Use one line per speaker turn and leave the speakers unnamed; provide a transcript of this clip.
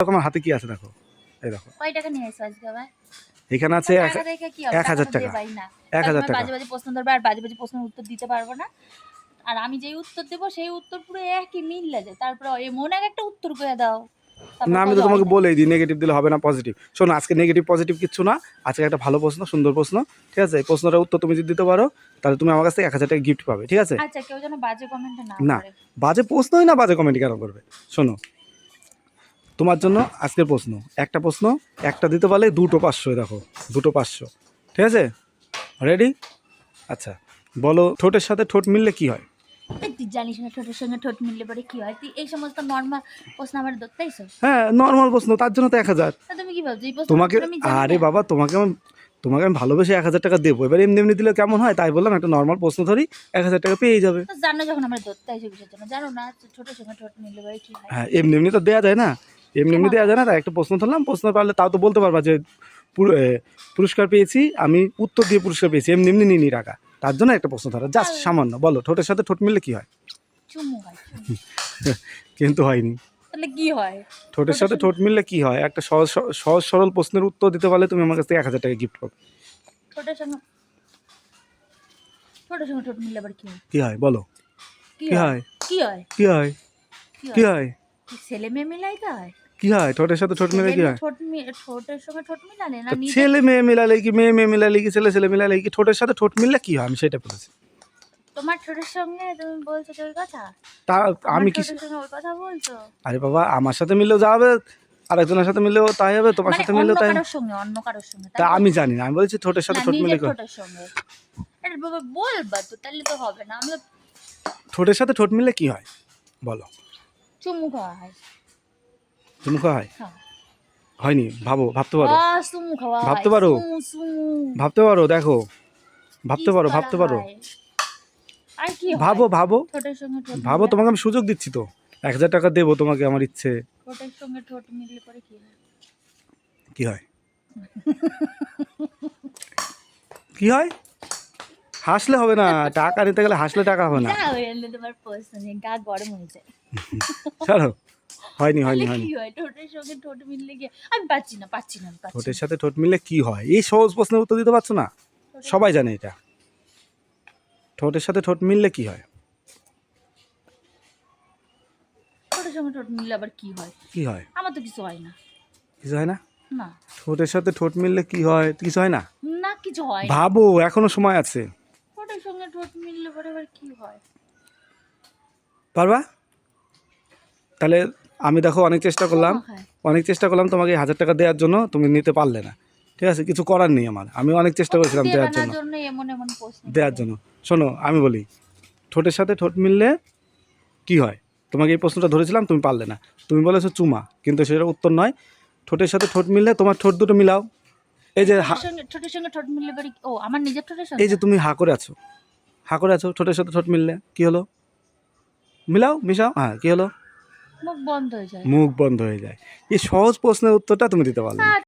দেখো আমার হাতে কি আছে দেখো? এই দেখো।
কয় টাকা নিয়ে আজকে আবার?
এখানে আছে এক হাজার
টাকা।
এক হাজার টাকা।
বাজে বাজে প্রশ্ন ধরবে আর বাজে বাজে প্রশ্নের উত্তর দিতে পারব না। আর আমি যেই উত্তর দেবো সেই উত্তর পুরো একই মিল যায় তারপরে এমন এক একটা উত্তর করে দাও।
না আমি তো তোমাকে বলেই দিই নেগেটিভ দিলে হবে না পজিটিভ শোনো আজকে নেগেটিভ পজিটিভ কিচ্ছু না। আজকে একটা ভালো প্রশ্ন সুন্দর প্রশ্ন ঠিক আছে? এই প্রশ্নটার উত্তর তুমি যদি দিতে পারো তাহলে তুমি আমার কাছ থেকে এক হাজার টাকা গিফট পাবে ঠিক আছে?
আচ্ছা কেউ যেন বাজে কমেন্টে না
না। বাজে প্রশ্নই না বাজে কমেন্ট কেন করবে? শোনো তোমার জন্য আজকের প্রশ্ন। একটা প্রশ্ন একটা দিতে পারলে দুটো পাঁচশো দেখো দুটো পাঁচশো। ঠিক আছে? রেডি আচ্ছা বলো ঠোঁটের সাথে ঠোঁট মিললে কি হয়?
তুই জানিস না ঠোঁটের সঙ্গে ঠোঁট মিললে পরে কি হয়? তুই এই সমস্ত নর্মাল প্রশ্ন আমার ধরতেইছো?
হ্যাঁ নর্মাল প্রশ্ন তার জন্য তো এক হাজার।
তুমি কি ভাবছ? এই প্রশ্ন
তোমাকে আরে বাবা তোমাকে আমি তোমাকে আমি ভালোবেসে এক হাজার টাকা দেবো। এবার এমনি এমনি দিলে কেমন হয়? তাই বললাম একটা নর্মাল প্রশ্ন ধরি এক হাজার টাকা পেয়ে যাবে।
জানো যখন আমরা আইছো কিসের জন্য? জানো না ঠোঁটের সঙ্গে ঠোঁট মিললে পরে কি হয়?
হ্যাঁ এমনি এমনি তো দেওয়া যায় না। এমনি এমনি দেওয়া যায় না তাই একটা প্রশ্ন ধরলাম প্রশ্ন পারলে তাও তো বলতে পারবা যে পুর- পুরস্কার পেয়েছি আমি উত্তর দিয়ে পুরস্কার পেয়েছি এমনি এমনি নিনি টাকা। তার জন্য একটা প্রশ্ন ধরা জাস্ট সামান্য বলো ঠোঁটের সাথে ঠোঁট মিললে কি হয়। কিন্তু হয়নি।
তাহলে কি হয়?
ঠোঁটের সাথে ঠোঁট মিললে কি হয়? একটা সহজ সহজ সরল প্রশ্নের উত্তর দিতে পারলে তুমি আমার কাছ থেকে এক হাজার টাকা গিফট পাবে
ঠোঁটের সঙ্গে ঠোঁটের সঙ্গে ঠোঁট মিললে আবার কি হয়?
কি হয়? বলো।
কি হয়? কি হয়?
কি হয়?
কি হয়? ছেলে মেয়ে মিলাইতে হয়
কি হয়? ঠোঁটের সাথে ঠোঁট মিলে কি হয়?
ঠোঁট ঠোঁটের সঙ্গে ঠোঁট মিলালে না
ছেলে মেয়ে মিলালে কি? মেয়ে মেয়ে মিলালে কি? ছেলে ছেলে মিলালে কি? ঠোঁটের সাথে ঠোঁট মিললে কি হয়? আমি সেটা বলেছি।
তোমার ঠোঁটের সঙ্গে তুমি বলছো ওই কথা?
তা আমি কি
ওই কথা বলছো?
আরে বাবা আমার সাথে মিললেও যাবে আরেকজনের সাথে মিললেও তাই হবে তোমার
মানে
সাথে মিললেও তাই।
কারোর সঙ্গে অন্য কারোর সঙ্গে
তা আমি জানি না আমি বলছি ঠোঁটের সাথে ঠোঁট মিলে কি
ঠোঁটের সঙ্গে। আরে বাবা বলবা তো তাহলে তো হবে না আমি
ঠোঁটের সাথে ঠোঁট মিললে কি হয়? বলো।
চুমু খাওয়া হয়।
তুমি হয়?
হ্যাঁ।
হয়নি? ভাবো ভাবতে পারো।
চুমু খাওয়া
ভাবতে পারো?
চুমু, চুমু।
ভাবতে পারো দেখো। ভাবতে পারো ভাবতে পারো? ভাবো ভাবো। ভাবো তোমাকে আমি সুযোগ দিচ্ছি তো। এক হাজার টাকা দেবো তোমাকে আমার ইচ্ছে।
কি হয়?
কি হয়? হাসলে হবে না টাকা নিতে গেলে হাসলে টাকা হবে না।
যা তোমার প্রশ্ন গা গরম হয়ে যায়।
চলো হয়নি হয়নি হয়নি।
ঠোঁটের সঙ্গে ঠোঁট মিললে কি আমি পাচ্ছি না পাচ্ছি না
ঠোঁটের সাথে ঠোঁট মিললে কি হয়? এই সহজ প্রশ্নের উত্তর দিতে পারছ না। সবাই জানে এটা। ঠোঁটের সাথে ঠোঁট মিললে কি হয়?
ঠোঁটের সঙ্গে ঠোঁট মিললে আবার কি হয়?
কি হয়?
আমার তো কিছু হয় না।
কিছু হয় না?
না।
ঠোঁটের সাথে ঠোঁট মিললে কি হয়? কিছু হয় না?
না কিছু হয়
ভাবো এখনও সময় আছে।
ঠোঁট মিললে পরে আবার কি হয়?
পারবা? তাহলে আমি দেখো অনেক চেষ্টা করলাম। অনেক চেষ্টা করলাম তোমাকে হাজার টাকা দেওয়ার জন্য তুমি নিতে পারলে না। ঠিক আছে? কিছু করার নেই আমার। আমি অনেক চেষ্টা করেছিলাম দেওয়ার জন্য। দেওয়ার জন্য। শোনো আমি বলি ঠোঁটের সাথে ঠোঁট মিললে কি হয়? তোমাকে এই প্রশ্নটা ধরেছিলাম তুমি পারলে না। তুমি বলেছ চুমা কিন্তু সেটা উত্তর নয়। ঠোঁটের সাথে ঠোঁট মিললে তোমার ঠোঁট দুটো মিলাও। এই যে
ঠোঁটের সঙ্গে ঠোঁট মিললে ও আমার নিজের ঠোঁটের
এই যে তুমি হা করে আছো। হা করে আছো ঠোঁটের সাথে ঠোঁট মিললে কি হলো? মিলাও মিশাও? হ্যাঁ কি হলো?
মুখ বন্ধ হয়ে যায়।
মুখ বন্ধ হয়ে যায়। এই সহজ প্রশ্নের উত্তরটা তুমি দিতে পারলে।
আর